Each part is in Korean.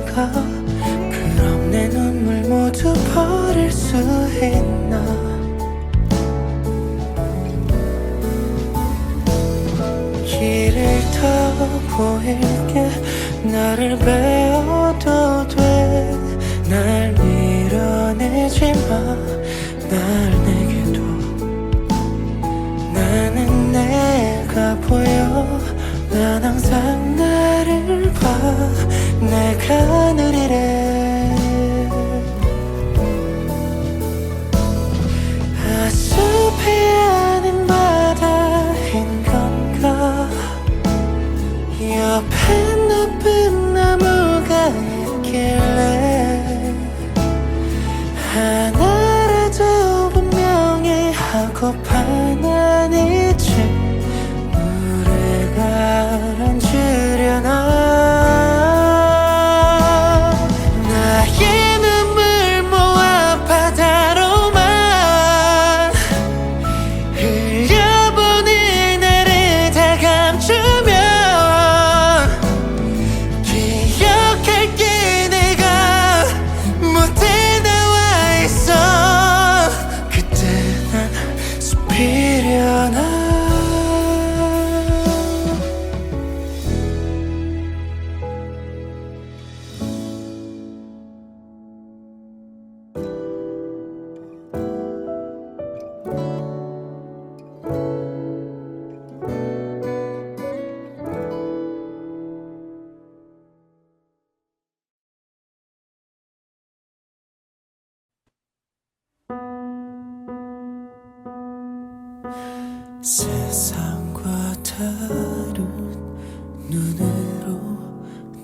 있을까 그럼 내 눈물 모두 버릴 수 있나? 길을 더 보일게. 나를 배워도 돼날 밀어내지 마날 내게도. 나는 내가 보여. 난 항상 나를 봐. 날 가누리래.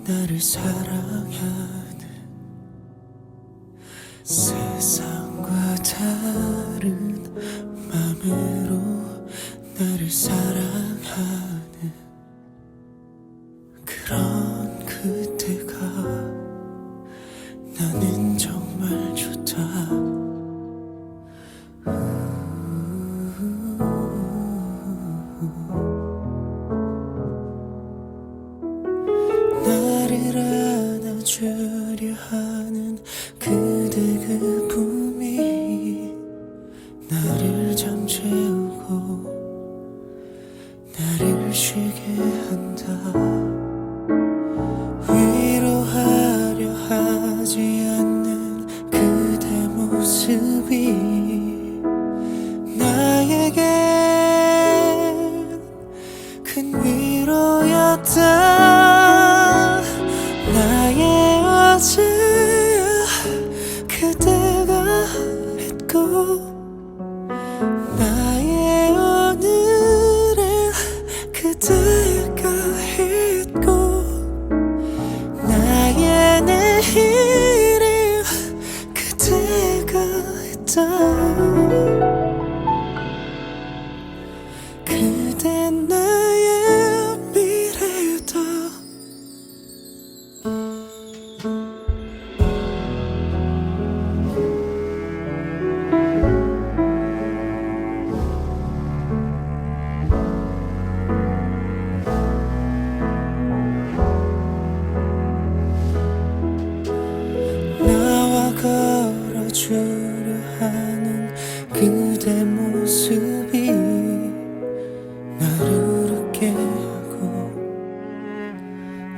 나를 사랑해. 去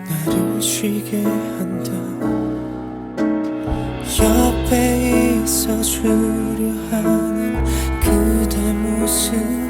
나를 쉬게 한다. 옆에 있어 주려 하는 그대 모습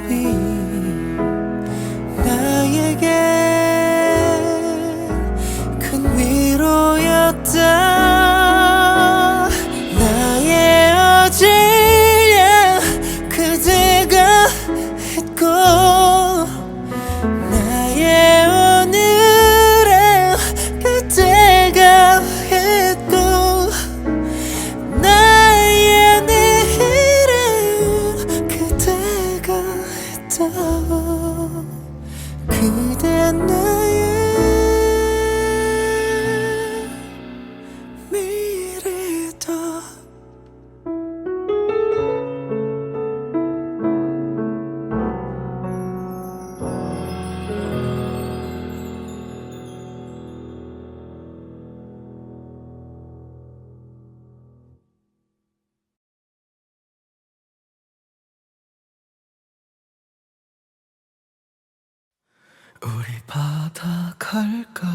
우리 바다 갈까?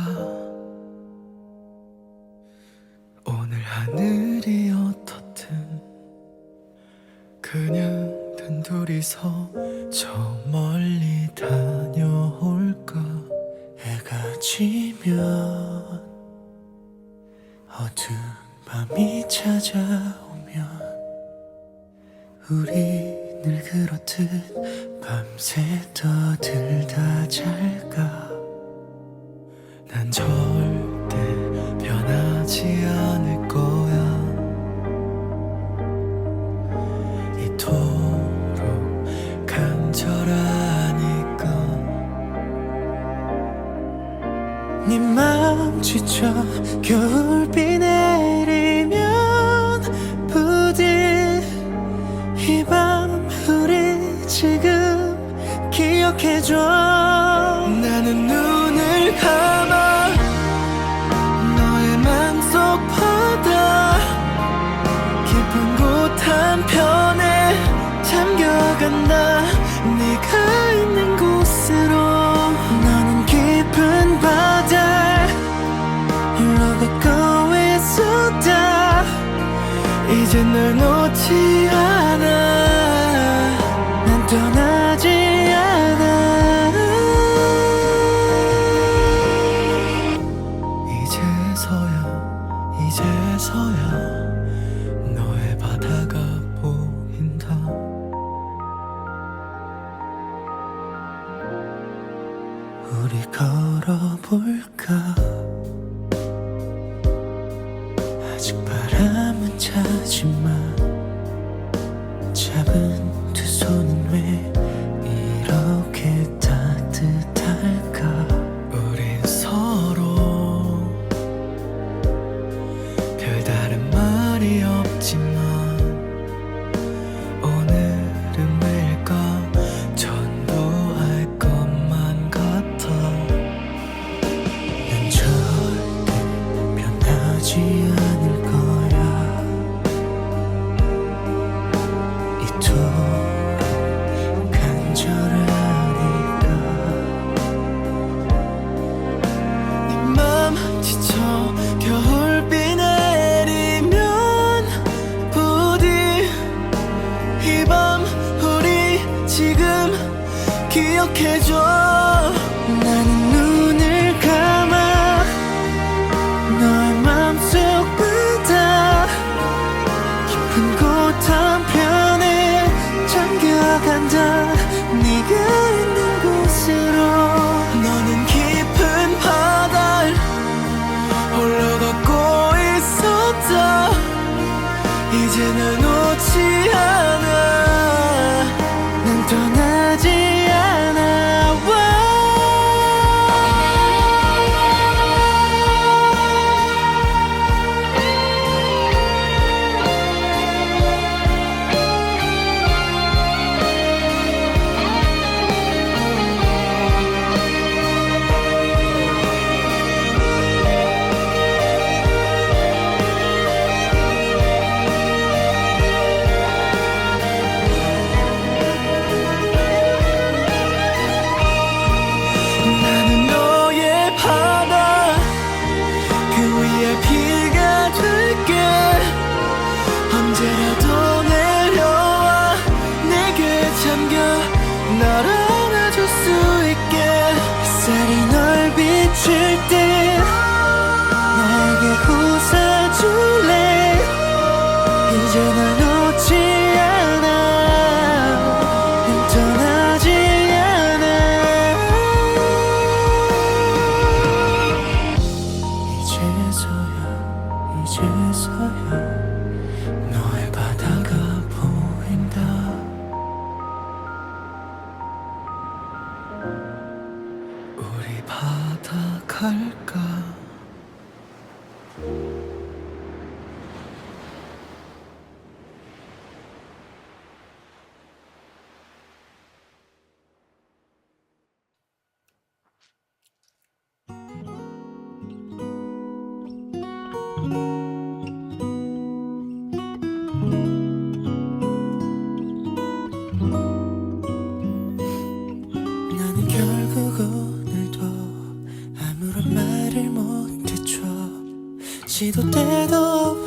오늘 하늘이 어떻든 그냥 단둘이서 저 멀리 다녀올까? 해가 지면 어두운 밤이 찾아오면 우리 늘 그렇듯 밤새 떠들다 잘까? 난 절대 변하지 않을 거야. 이토록 간절하니까. 네 마음 지쳐 겨울비 내리 해줘. 나는 눈을 감아 너의 맘속 바다. 깊은 곳 한편에 잠겨간다. 네가 있는 곳으로 너는 깊은 바다 흘러가고 있었다 이제 널 놓지 않아 우리 걸어볼까? 아직 바람은 차지만 잡은 두 손은 왜 이렇게 기억해줘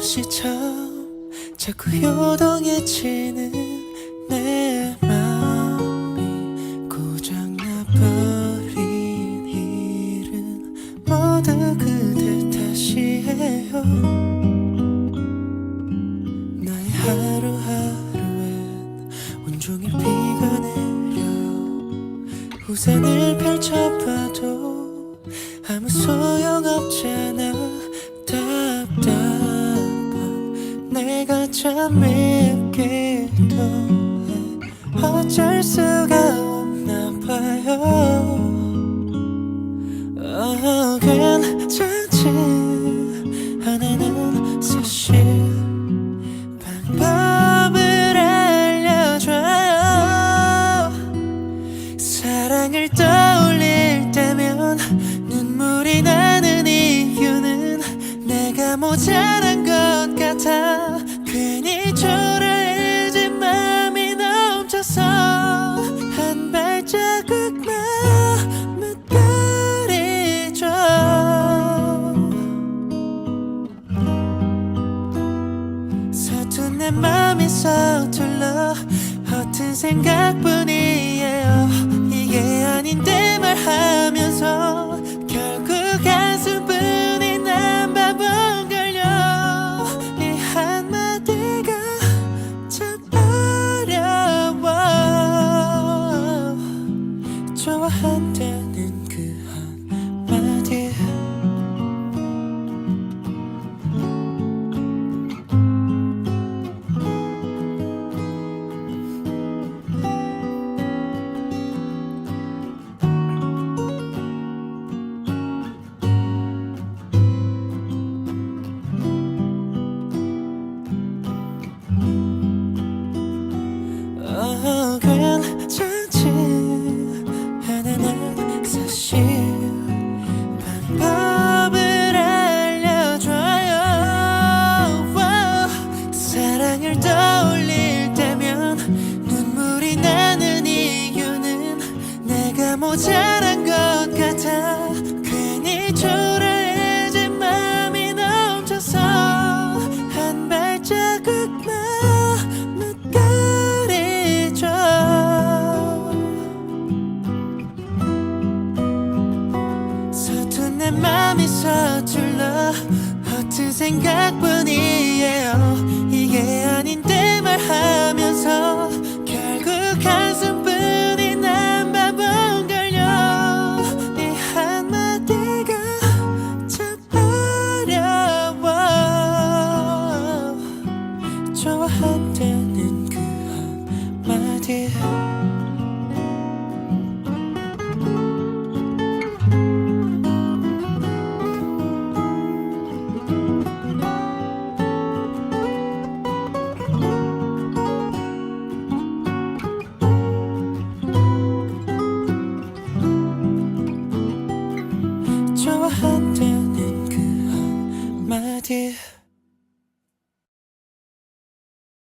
시점 자꾸 요동해지는 내 마음이 고장나버린 일은 모두 그대 탓이에요. 나의 하루하루엔 온종일 비가 내려 후산을 어쩔 수가 없나 봐요. 어, 괜찮지. 괜찮